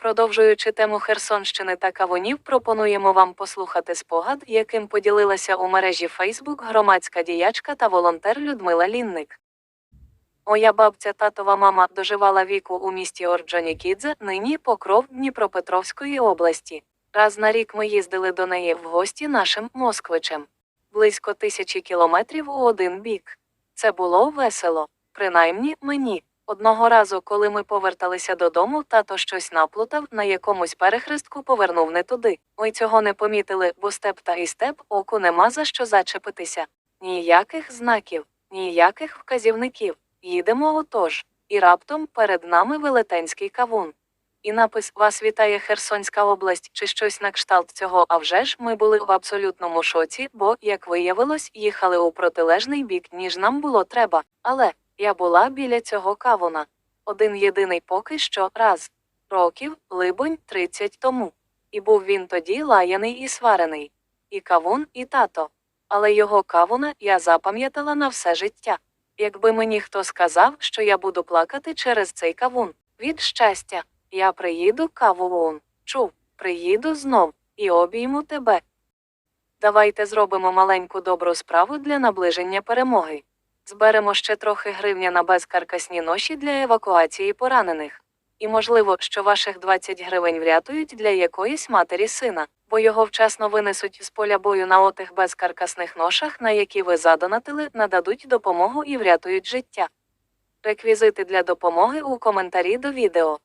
Продовжуючи тему Херсонщини та кавунів, пропонуємо вам послухати спогад, яким поділилася у мережі Фейсбук громадська діячка та волонтер Людмила Лінник. Моя бабця татова мама доживала віку у місті Орджонікідзе, нині покров Дніпропетровської області. Раз на рік ми їздили до неї в гості нашим москвичем. Близько тисячі кілометрів у один бік. Це було весело, принаймні мені. Одного разу, коли ми поверталися додому, тато щось наплутав, на якомусь перехрестку повернув не туди. Ми цього не помітили, бо степ та і степ оку нема за що зачепитися. Ніяких знаків, ніяких вказівників. Їдемо отож. І раптом перед нами велетенський кавун. І напис Вас вітає Херсонська область чи щось на кшталт цього. А вже ж ми були в абсолютному шоці, бо, як виявилось, їхали у протилежний бік, ніж нам було треба. Але я була біля цього кавуна. Один єдиний поки що раз. Років, либонь, 30 тому. І був він тоді лаяний і сварений. І кавун, і тато. Але його кавуна я запам'ятала на все життя. Якби мені хто сказав, що я буду плакати через цей кавун. Від щастя, я приїду кавун. Чув, приїду знов і обійму тебе. Давайте зробимо маленьку добру справу для наближення перемоги. Зберемо ще трохи гривня на безкаркасні ноші для евакуації поранених. І можливо, що ваших 20 гривень врятують для якоїсь матері сина, бо його вчасно винесуть з поля бою на отих безкаркасних ношах, на які ви задонатили, нададуть допомогу і врятують життя. Реквізити для допомоги у коментарі до відео.